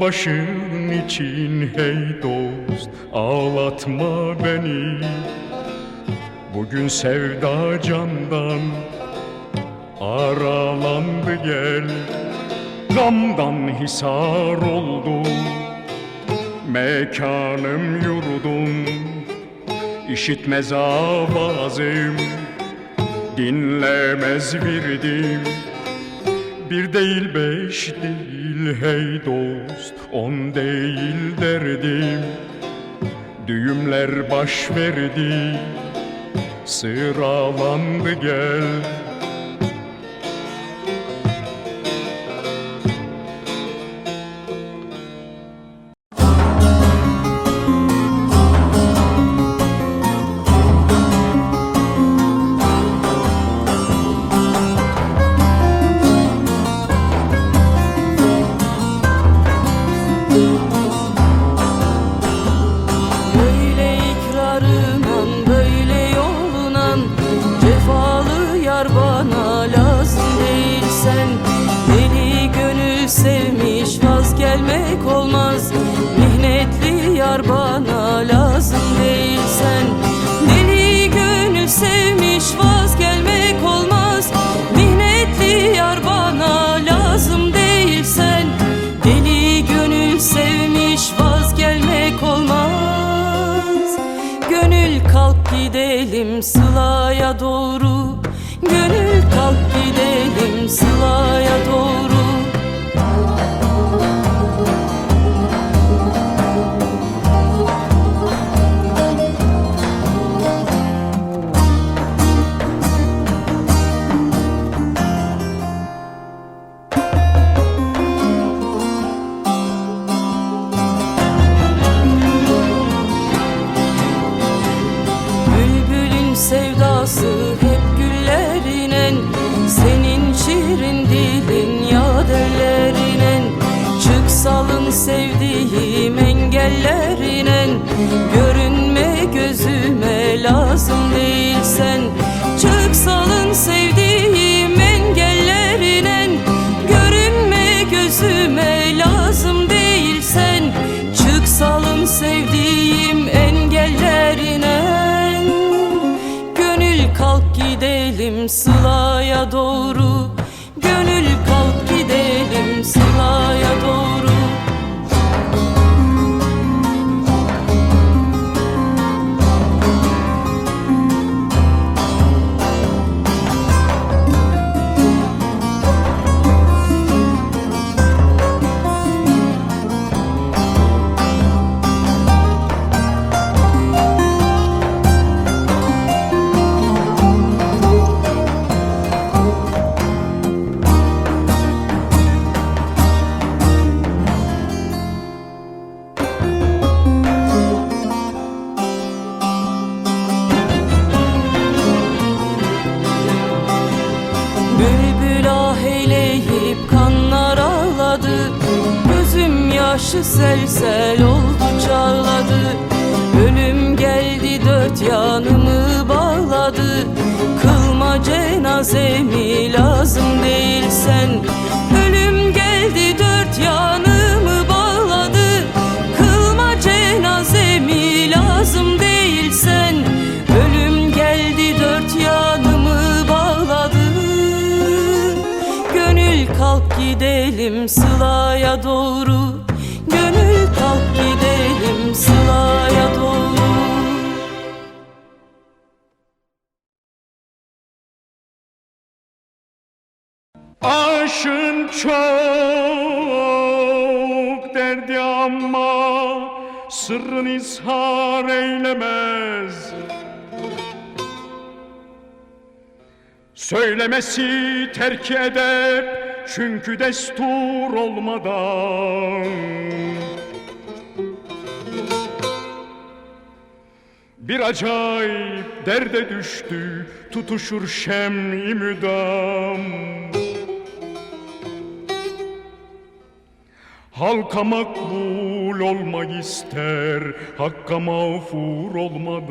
Başın için hey dost Ağlatma beni. Bugün sevda candan Aralandı gel. Gamdan hisar oldu Mekanım yurdum. İşitmez avazım Dinlemez virdim Bir değil beş değil hey dost On değil derdim. Düğümler baş verdi Sıralandı gel gelmek olmaz. Mihnetli yar bana lazım değilsen Deli gönül sevmiş vaz gelmek olmaz. Mihnetli yar bana lazım değilsen Deli gönül sevmiş vazgelmek olmaz. Gönül kalk gidelim Sıla'ya doğru. Gönül kalk gidelim Sıla'ya doğru sevdası hep güllerinen Senin şirin dilin yaderlerinen Çık salın sevdiğim engellerinen Görünme gözüme lazım gidelim Sıla'ya Sel sel oldu çağladı. Ölüm geldi dört yanımı bağladı. Kılma cenazemi lazım değilsen Ölüm geldi dört yanımı bağladı. Kılma cenazemi lazım değilsen Ölüm geldi dört yanımı bağladı. Gönül kalk gidelim Sıla'ya doğru Aşın çok derdi ama sırrın izhar eylemez. Söylemesi terk eder çünkü destur olmadan. Bir acayip derde düştü tutuşur şem-i müdam. Halka makbul olmak ister Hakka mağfur olmadan.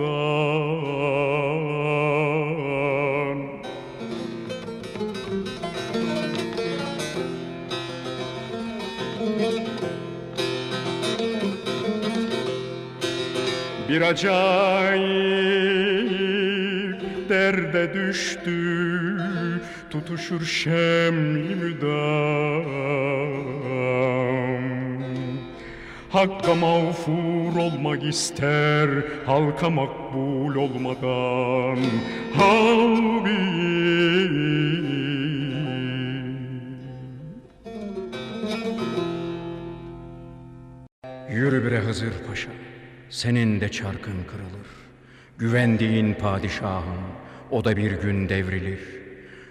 Bir acayip derde düştü Tutuşur şemli müdam Hakka mağfur olmak ister Halka makbul olmadan Habib Yürü bre Hızır Paşa, senin de çarkın kırılır. Güvendiğin padişahın, o da bir gün devrilir.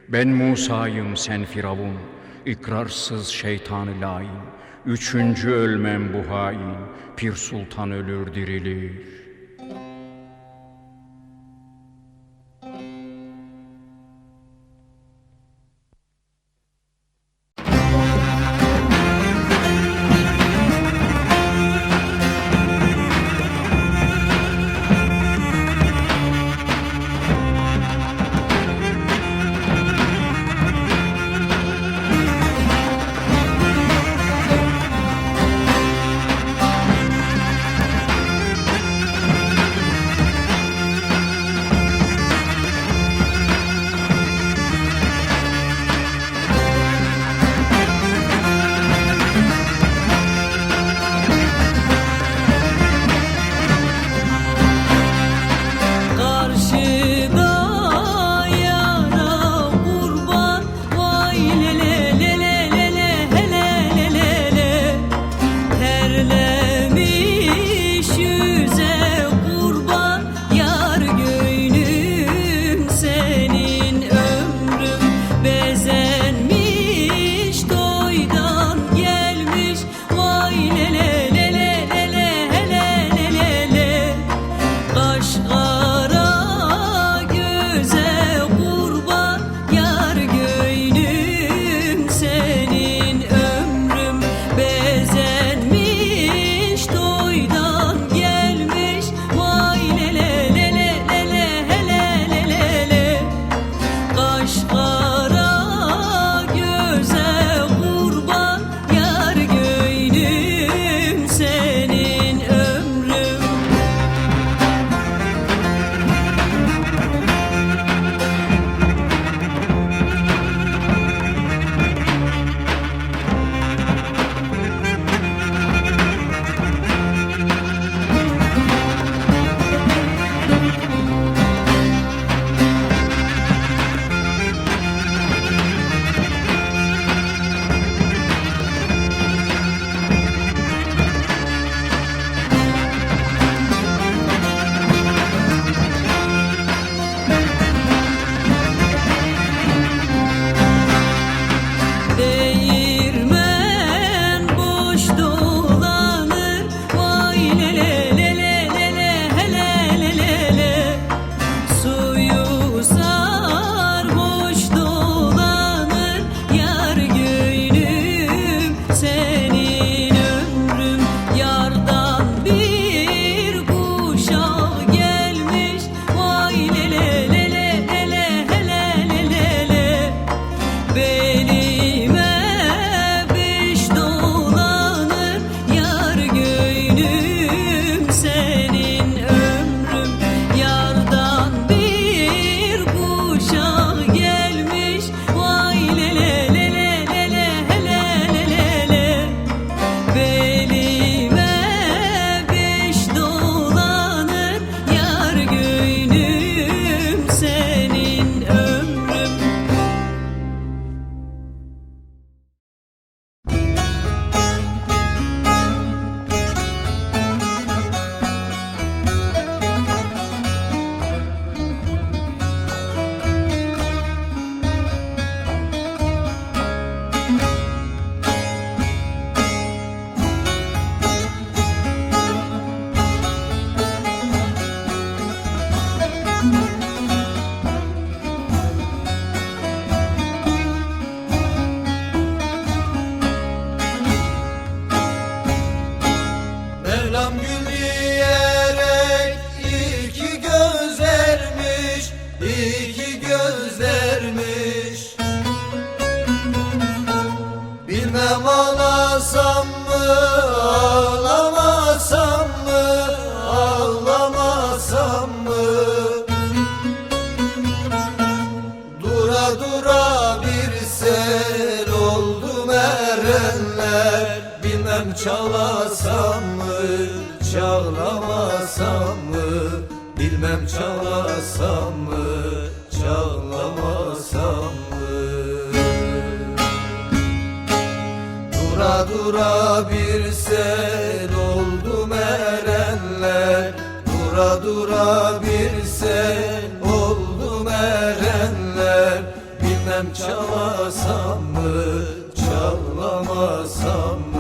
Ben Musa'yım, sen Firavun, ikrarsız şeytanı lain. Üçüncü ölmem bu hain, Pir Sultan ölür dirilir. çalasam mı çalamasam mı? Dura dura bir sel oldu erenler. Dura dura bir sel oldu erenler. Bilmem çalasam mı çalamasam mı?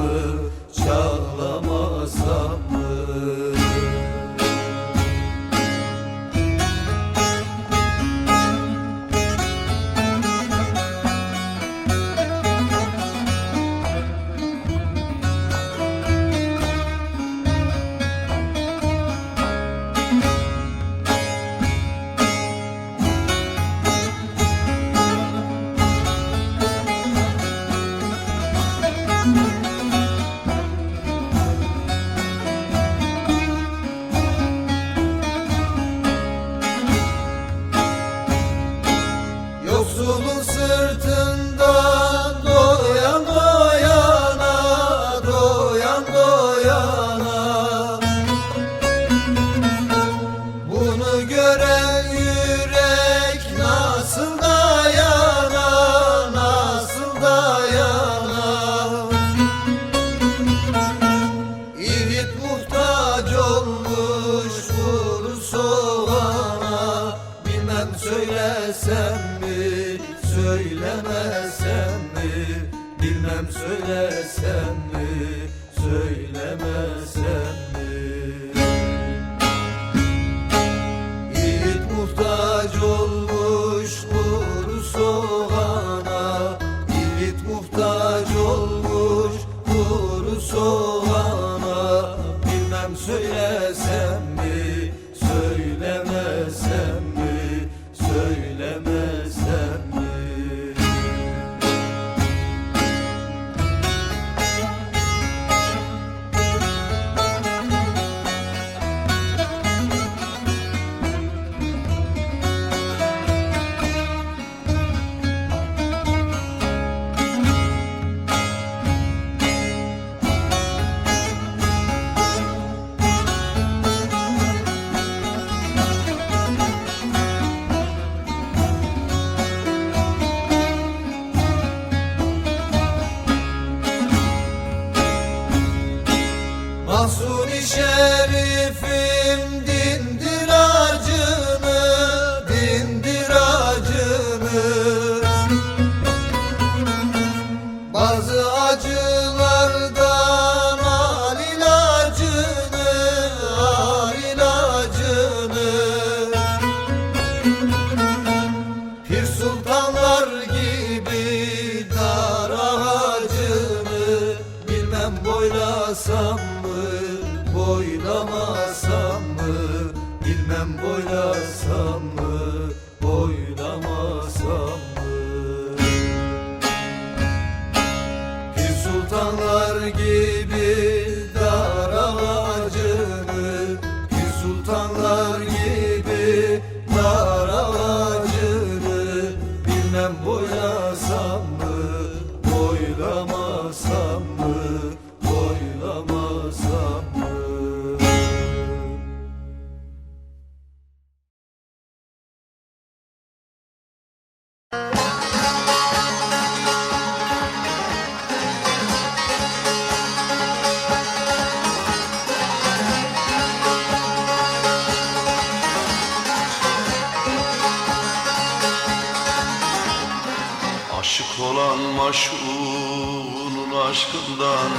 maşunun aşkından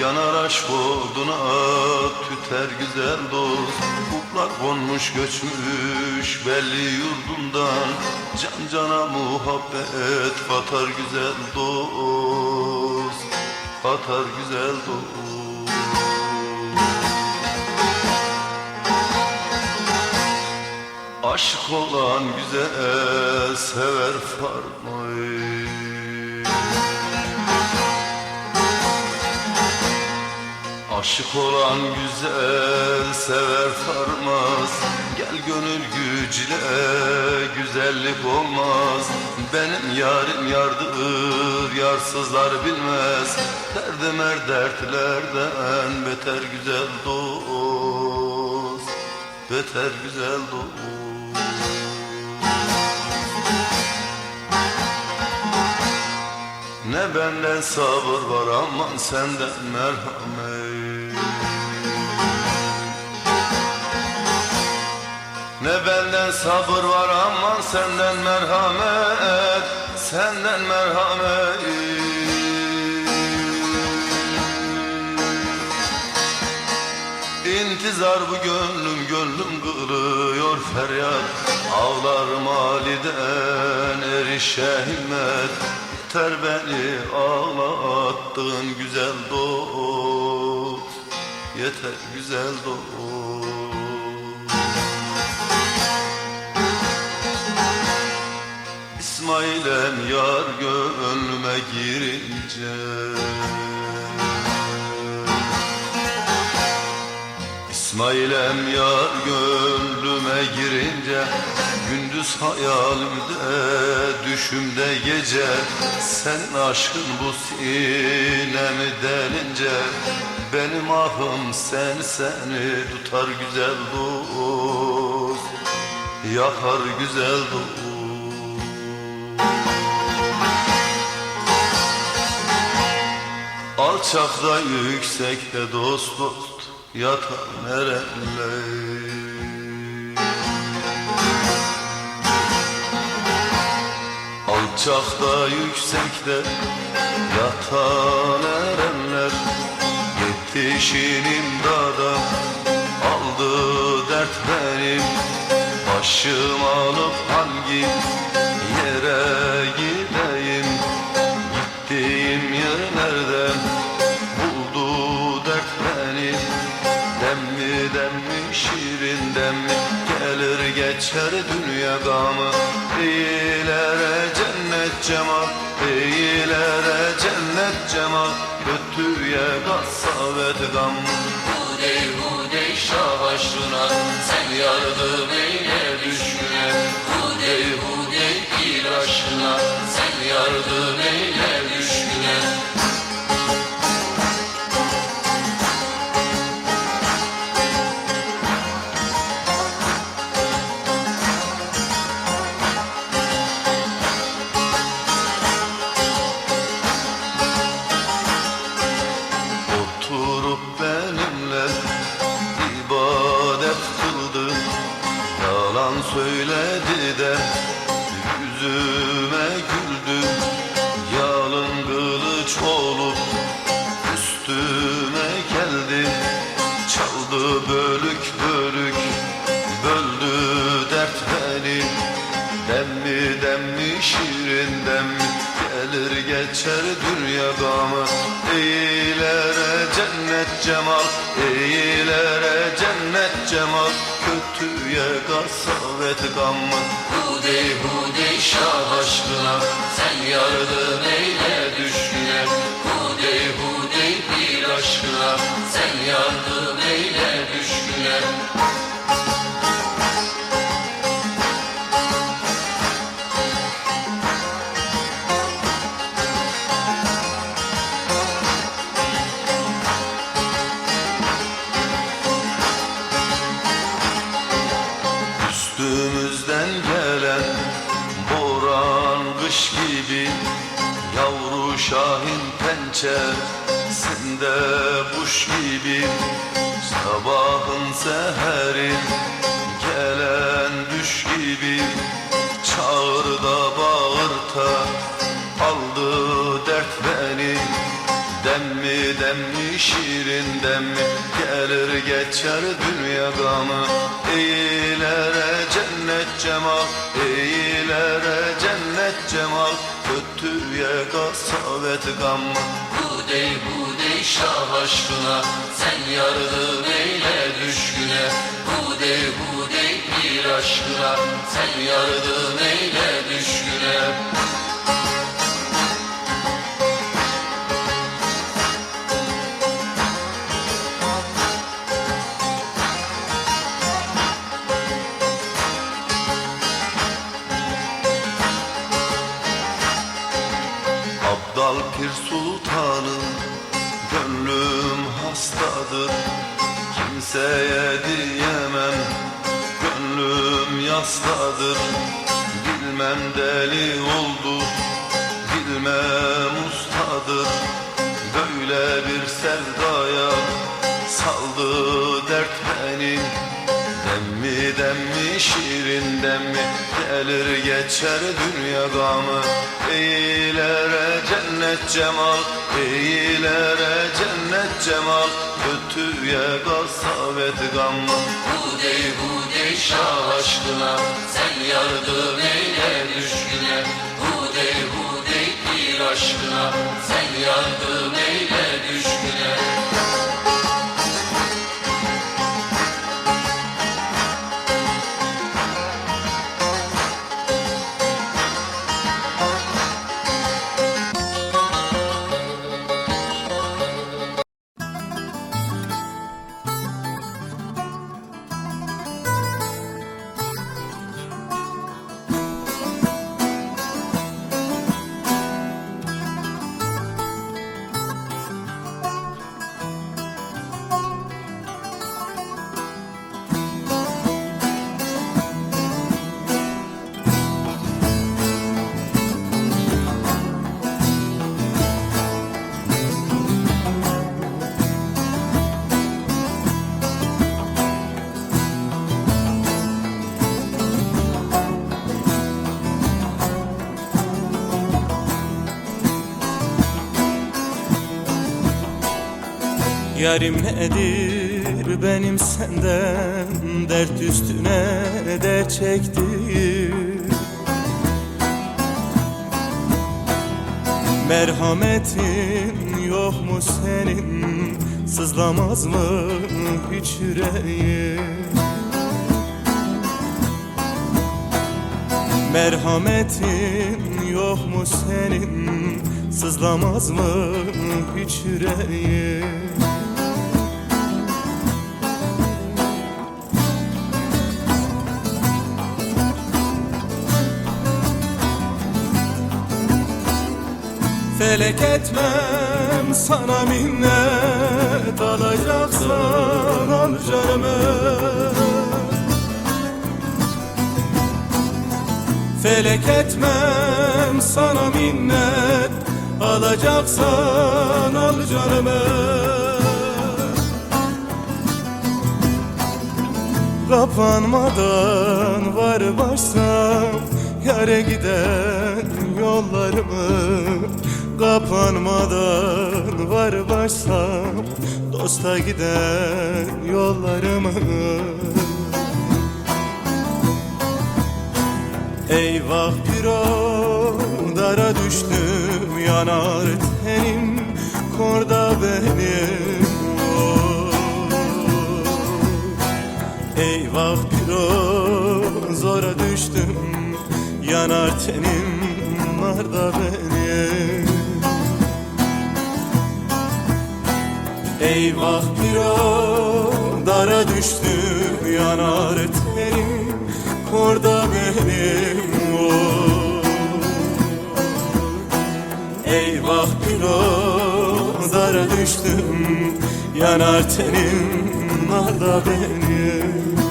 Yanar aşk oduna tüter güzel dost. Kuklar konmuş göçmüş belli yurdundan Can cana muhabbet batar güzel dost Batar güzel dost. Aşk olan güzel sever farmayı. Aşık olan güzel sever farmaz Gel gönül gücüyle güzellik olmaz. Benim yarim yardır yarsızlar bilmez. Derdim er dertlerden beter güzel dost. Beter güzel dost. Ne benden sabır var aman senden merhamet Ne benden sabır var aman senden merhamet Senden merhamet. İntizar bu gönlüm gönlüm kırıyor feryat. Ağlar maliden erişe himmet. Yeter beni ağlattığın güzel dost. Yeter güzel dost İsmail'em yar gönlüme girince. İsmail'em yar gönlüme girince Gündüz hayalimde düşümde gece. Senin aşkın bu sinemi delince Benim ahım sen seni tutar güzel dost Yakar güzel dost Alçakta yüksekte dost dost yatar nereler? Alçakta yüksekte yatan erenler Yetişin imdada aldı dert benim. Başım alıp hangi yere gideyim dünya gamı İyilere cennet cemal İyilere cennet cemal Kötüye gasavet gam. Hudey demmi Gelir geçer dünya gamı İyilere cennet cemal İyilere cennet cemal Kötüye gasavet gamı Hudey hudey şah aşkına Sen yardım eyle düşküne sende kuş gibi Sabahın seherin gelen düş gibi Çağırda bağırta aldı dert beni. Demmi demmi şirin demmi Gelir geçer dünya gamı. İyilere cennet cemal İyilere cennet cemal. Kötüye gasavet gamı. Hudey hudey şah aşkına Sen yardım eyle düşküne Hudey hudey pir aşkına Sen yardım eyle düşküne Abdal Pir Sultanım Gönlüm hastadır Kimseye diyemem. Gönlüm yastadır Bilmem deli oldu Bilmem ustadır. Böyle bir sevdaya Saldı dert beni Demmi demmi şirin demmi? Gelir geçer dünya gamı. Eylere cennet cemal Eylere cennet cemal. Kötüye gasavet gamı. Hudey hudey şah aşkına. Sen yardım eyle düşküne. Hudey hudey pir aşkına. Sen yardım Yarim nedir benim senden Dert üstüne dert çektiğim? Merhametin yok mu senin? Sızlamaz mı hiç yüreğin? Merhametin yok mu senin? Sızlamaz mı hiç yüreğin Felek etmem sana minnet Alacaksan al canımı Felek etmem sana minnet Alacaksan al canımı Kapanmadan var başsam Yare giden yollarımı Kapanmadan var başsam Dosta giden yollarımı Eyvah piro dara düştüm yanar tenim korda benim oh. Eyvah piro zora düştüm yanar tenim narda benim Eyvah piro dara düştüm yanar tenim korda benim oh. Eyvah piro dara düştüm yanar tenim narda benim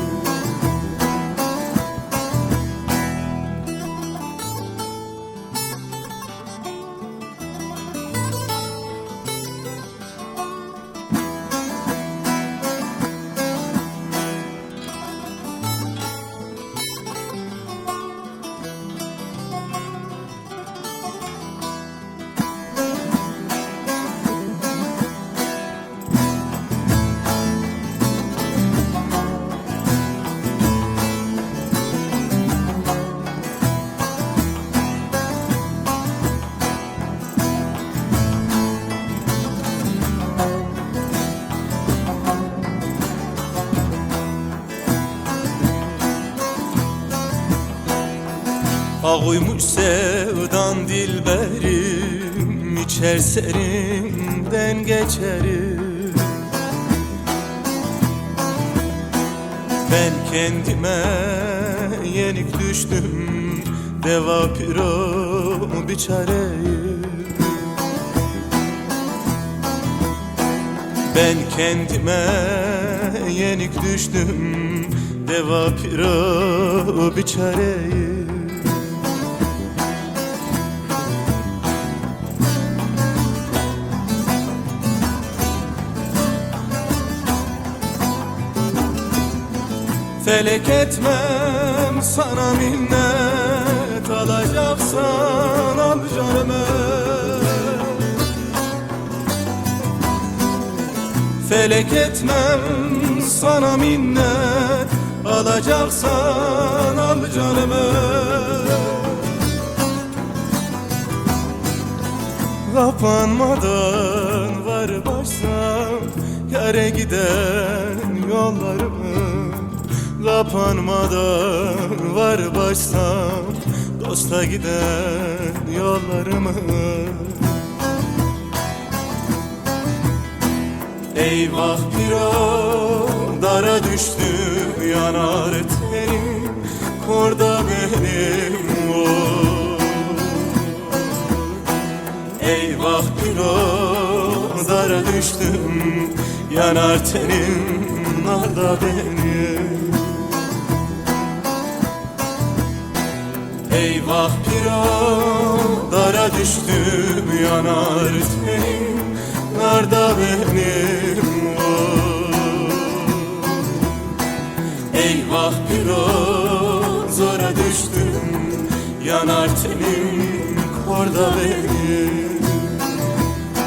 Ha uymuş sevdan dilberim İçer serinden geçerim. Ben kendime yenik düştüm Deva piro bir çareyim Ben kendime yenik düştüm Deva piro bir çareyim Felek etmem sana minnet Alacaksan al canımı. Felek etmem sana minnet Alacaksan al canımı. Kapanmadan var başsam Yere giden yollarımı Kapanmadan var başsam Dosta giden yollarımı. Eyvah piro dara düştü yanar tenim Korda benim oy Eyvah piro dara düştüm yanar tenim narda benim Eyvah piro dara düştüm yanar tenim narda benim oy. Eyvah piro zora düştüm yanar tenim korda benim